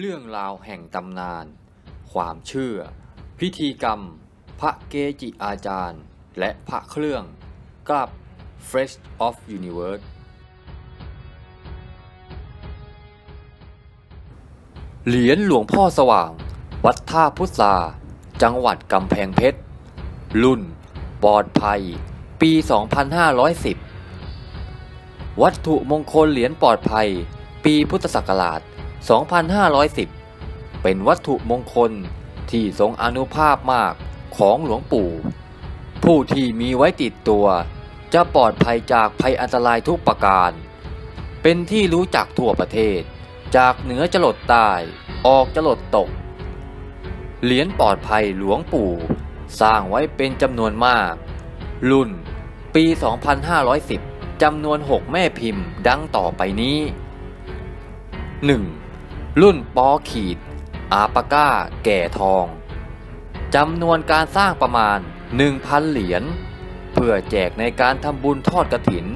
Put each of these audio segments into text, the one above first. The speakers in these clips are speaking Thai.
เรื่องราวแห่งตำนาน ความเชื่อ พิธีกรรม พระเกจิอาจารย์ และพระเครื่อง กับ Fresh of Universe เหรียญหลวงพ่อสว่าง วัดท่าพุทราจังหวัดกำแพงเพชร รุ่น ปลอดภัย ปี 2510 วัตถุมงคลเหรียญปลอดภัย ปีพุทธศักราช2510 2,510 เป็นวัตถุมงคลที่ทรงอนุภาพมากของหลวงปู่ ผู้ที่มีไว้ติดตัว จะปลอดภัยจากภัยอันตรายทุกประการ เป็นที่รู้จักทั่วประเทศ จากเหนือจรดใต้ออกจรดตก เหรียญปลอดภัยหลวงปู่ สร้างไว้เป็นจำนวนมาก รุ่นปี 2510จำนวน 6 แม่พิมพ์ดังต่อไปนี้ 1. รุ่นปอขีด อาปาก้า แก่ทอง จำนวนการสร้างประมาณ 1,000 เหรียญ เพื่อแจกในการทำบุญทอดกระถิน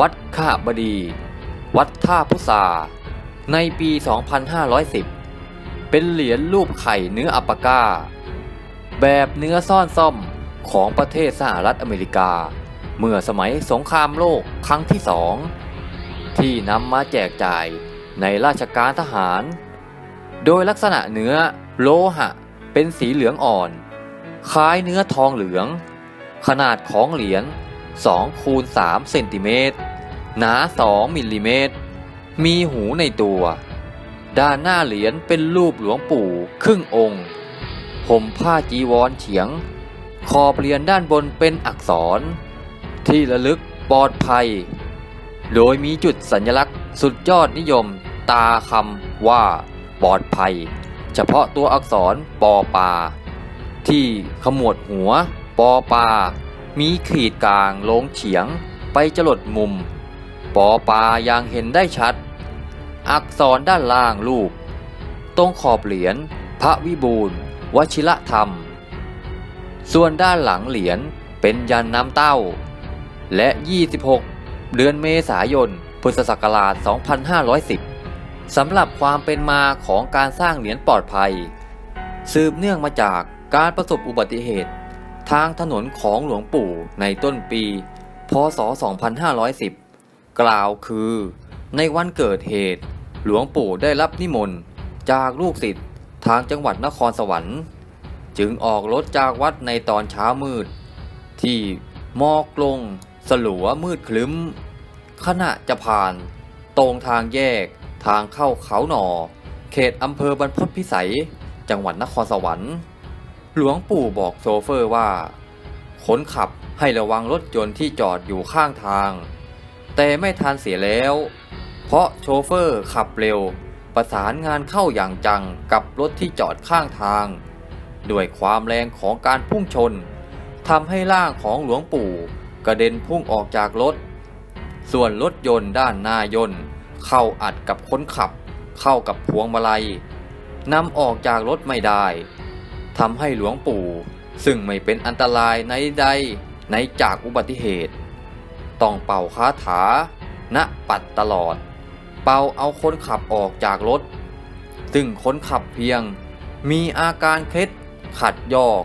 วัดข้าบดี วัดท่าพุทราในปี 2510 เป็นเหรียญรูปไข่เนื้ออัปปาก้า แบบเนื้อซ่อนซ่อมของประเทศสหรัฐอเมริกา เมื่อสมัยสงครามโลกครั้งที่สองที่นำมาแจกจ่าย ในราชการทหาร โดยลักษณะเนื้อโลหะเป็นสีเหลืองอ่อน คล้ายเนื้อทองเหลือง ขนาดของเหรียญ2คูณ3เซนติเมตร หนา 2 มิลลิเมตร มีหูในตัว ด้านหน้าเหรียญเป็นรูปหลวงปู่ครึ่งองค์ห่มผ้าจีวรเฉียงขอบเหรียญด้านบนเป็นอักษร ที่ระลึกปลอดภัย โดยมีจุดสัญลักษณ์สุดยอดนิยม ตาคำว่าปลอดภัย เฉพาะตัวอักษรปอปา ที่ขมวดหัวปอปา มีขีดกลางลงเฉียงไปจรดมุม ปอปายังเห็นได้ชัด อักษรด้านล่างรูป ตรงขอบเหรียญพระวิบูรณ์วชิระธรรม ส่วนด้านหลังเหรียญเป็นยันน้ำเต้า และ 26 เดือนเมษายน พุทธศักราช 2510 สำหรับความเป็นมาของการสร้างเหรียญปลอดภัย สืบเนื่องมาจากการประสบอุบัติเหตุ ทางถนนของหลวงปู่ในต้นปี พศ 2510 กล่าวคือ ในวันเกิดเหตุ หลวงปู่ได้รับนิมนต์จากลูกศิษย์ทางจังหวัดนครสวรรค์ จึงออกรถจากวัดในตอนเช้ามืด ที่หมอกลง สลัวมืดคลึ้ม ขณะจะผ่าน ตรงทางแยก ทางเข้าเขาหนอเขตอำเภอบรรพตพิสัย จังหวัดนครสวรรค์ หลวงปู่บอกโชเฟอร์ว่า คนขับให้ระวังรถยนต์ที่จอดอยู่ข้างทาง แต่ไม่ทันเสียแล้ว เพราะโชเฟอร์ขับเร็ว ประสานงานเข้าอย่างจังกับรถที่จอดข้างทาง ด้วยความแรงของการพุ่งชนทำให้ร่างของหลวงปู่กระเด็นพุ่งออกจากรถ ส่วนรถยนต์ด้านหน้ายนต์ เข้าอัดกับคนขับ เข้ากับพวงมาลัยนำออกจากรถไม่ได้ทำให้หลวงปู่ ซึ่งไม่เป็นอันตรายในใดในจากอุบัติเหตุ ต้องเป่าคาถา ณปัดตลอด เป่าเอาคนขับออกจากรถ ซึ่งคนขับเพียง มีอาการเคล็ดขัดยอก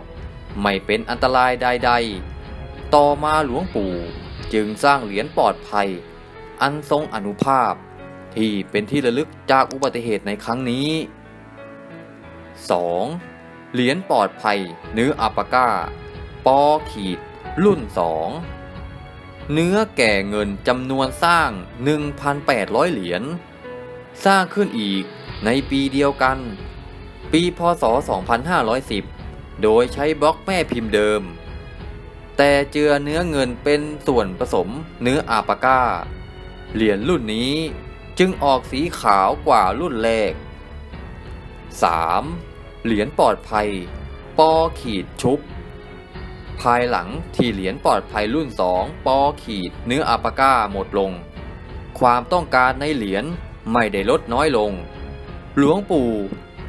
ไม่เป็นอันตรายใด ๆ ต่อมาหลวงปู่จึงสร้างเหรียญปลอดภัย อันทรงอนุภาพ ที่เป็นที่ระลึกจากอุบัติเหตุในครั้งนี้ 2. เหรียญปลอดภัยเนื้ออัปาก้า ปอขีด รุ่น 2 เนื้อแก่เงินจำนวนสร้าง 1,800 เหรียญ สร้างขึ้นอีกในปีเดียวกัน ปีพศ 2510 โดยใช้บล็อกแม่พิมพ์เดิม แต่เจือเนื้อเงินเป็นส่วนผสมเนื้ออาปาก้า เหรียญรุ่นนี้ จึงออกสีขาวกว่ารุ่นแรก 3. เหรียญปลอดภัย ปอขีดชุบ ภายหลังที่เหรียญปลอดภัยรุ่น 2 ปอขีดเนื้ออาปาก้าหมดลง ความต้องการในเหรียญไม่ได้ลดน้อยลง หลวงปู่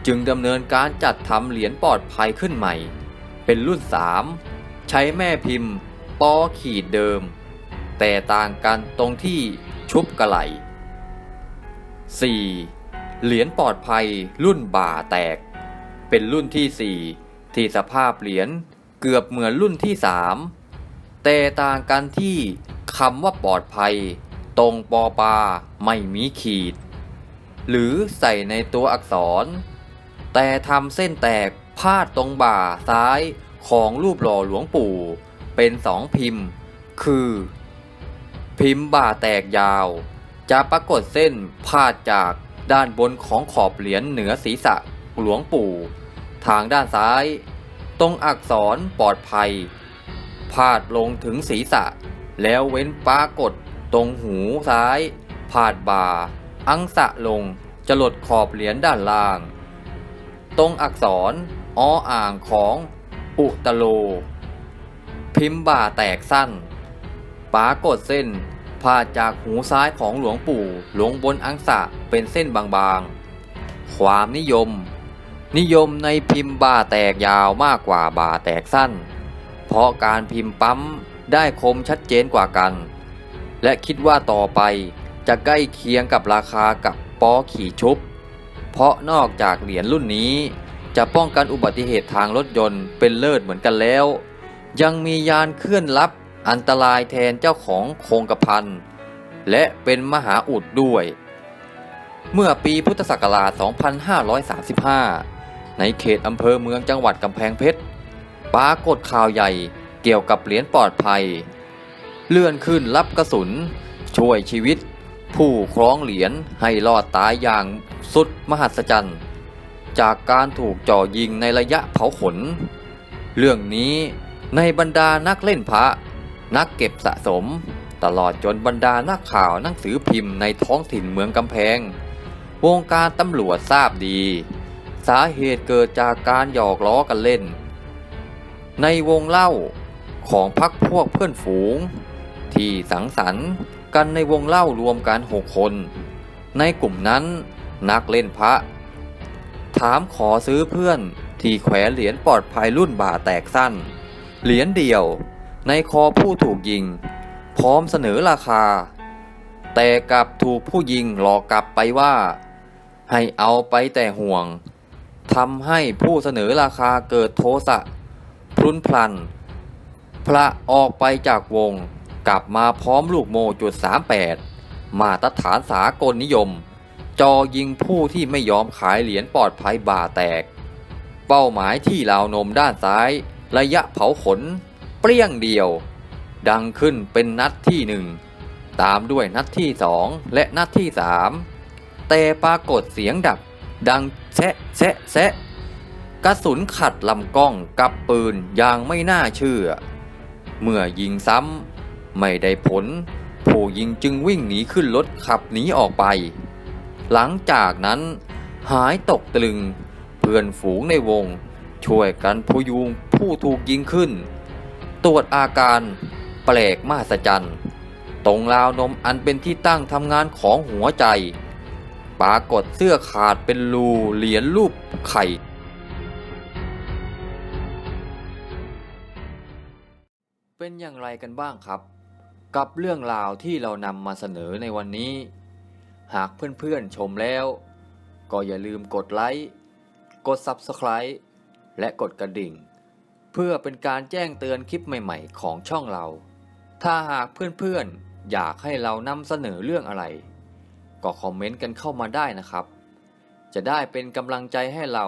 จึงดำเนินการจัดทำเหรียญปลอดภัยขึ้นใหม่ เป็นรุ่น 3 ใช้แม่พิมพ์ ปอขีดเดิม แต่ต่างกันตรงที่ชุบกระไหล 4. เหรียญปลอดภัยรุ่นบ่าแตก เป็นรุ่นที่ 4 ที่สภาพเหรียญเกือบเหมือนรุ่นที่ 3 แต่ต่างกันที่คำว่าปลอดภัย ตรงปอปาไม่มีขีด หรือใส่ในตัวอักษร แต่ทำเส้นแตกพาดตรงบ่าซ้ายของรูปหล่อหลวงปู่ เป็นสองพิมพ์ คือ พิมพ์บ่าแตกยาว จะปรากฏเส้นพาดจากด้านบนของขอบเหรียญเหนือศีรษะหลวงปู่ ทางด้านซ้าย ตรงอักษรปลอดภัย พาดลงถึงศีรษะ แล้วเว้นปรากฏตรงหูซ้าย พาดบ่า อังสะลงจะหลดขอบเหรียญด้านล่าง ตรงอักษรออ่างของอุตโล พิมพ์บ่าแตกสั้นปรากฏเส้น พาดจากหูซ้ายของหลวงปู่ลงบนอังสะเป็นเส้นบางๆ ความนิยม นิยมในพิมพ์บ่าแตกยาวมากกว่าบ่าแตกสั้น เพราะการพิมพ์ปั๊มได้คมชัดเจนกว่ากัน และคิดว่าต่อไปจะใกล้เคียงกับราคากับปอขี่ชุบ เพราะนอกจากเหรียญรุ่นนี้ จะป้องกันอุบัติเหตุทางรถยนต์เป็นเลิศเหมือนกันแล้ว ยังมียานเคลื่อนลับ อันตรายแทนเจ้าของโครงกระพันและเป็นมหาอุดด้วย เมื่อปีพุทธศักราช 2535 ในเขตอำเภอเมืองจังหวัดกำแพงเพชรปรากฏข่าวใหญ่เกี่ยวกับเหรียญปลอดภัย เลื่อนขึ้นรับกระสุน ช่วยชีวิต ผู้คล้องเหรียญให้รอดตายอย่างสุดมหัศจรรย์ จากการถูกจ่อยิงในระยะเผาขน เรื่องนี้ในบรรดานักเล่นพระ นักเก็บสะสม ตลอดจนบรรดานักข่าวหนังสือพิมพ์ในท้องถิ่นเมืองกำแพง วงการตำรวจทราบดี สาเหตุเกิดจากการหยอกล้อกันเล่น ในวงเล่าของพักพวกเพื่อนฝูง ที่สังสรรค์กันในวงเล่ารวมกันหกคน ในกลุ่มนั้นนักเล่นพระ ถามขอซื้อเพื่อนที่แขวนเหรียญปลอดภัยรุ่นบ่าแตกสั้น เหรียญเดียว ในคอผู้ถูกยิง พร้อมเสนอราคา แต่กลับถูกผู้ยิงหลอกกลับไปว่า ให้เอาไปแต่ห่วงทำให้ผู้เสนอราคาเกิดโทสะพลุนพลัน พระออกไปจากวงกลับมาพร้อมลูกโมจุด38 มาตรฐานสากลนิยม จอยิงผู้ที่ไม่ยอมขายเหรียญปลอดภัยบ่าแตก เป้าหมายที่ราวนมด้านซ้าย ระยะเผาขน เปรี้ยงเดียว ดังขึ้นเป็นนัดที่หนึ่งตามด้วยนัดที่สองและนัดที่สามแต่ปรากฏเสียงดับ ดังแซะแซะแซะกระสุนขัดลำกล้องกับปืนอย่างไม่น่าเชื่อ เมื่อยิงซ้ำไม่ได้ผล ผู้ยิงจึงวิ่งหนีขึ้นรถขับหนีออกไป หลังจากนั้นหายตกตลึง เพื่อนฝูงในวง ช่วยกันพยุงผู้ถูกยิงขึ้น ตรวจอาการแปลกมหัศจรรย์ตรงราวนมอันเป็นที่ตั้งทำงานของหัวใจ ปรากฏเสื้อขาดเป็นรูเหรียญรูปไข่ เป็นอย่างไรกันบ้างครับ กับเรื่องราวที่เรานำมาเสนอในวันนี้ หากเพื่อนๆชมแล้ว ก็อย่าลืมกดไลค์ กด Subscribe และกดกระดิ่ง เพื่อเป็นการแจ้งเตือนคลิปใหม่ๆ ของช่องเรา ถ้าหากเพื่อนๆ อยากให้เรานำเสนอเรื่องอะไร ก็คอมเมนต์กันเข้ามาได้นะครับ จะได้เป็นกำลังใจให้เรา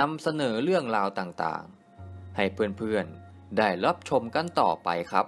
นำเสนอเรื่องราวต่างๆ ให้เพื่อนๆ ได้รับชมกันต่อไปครับ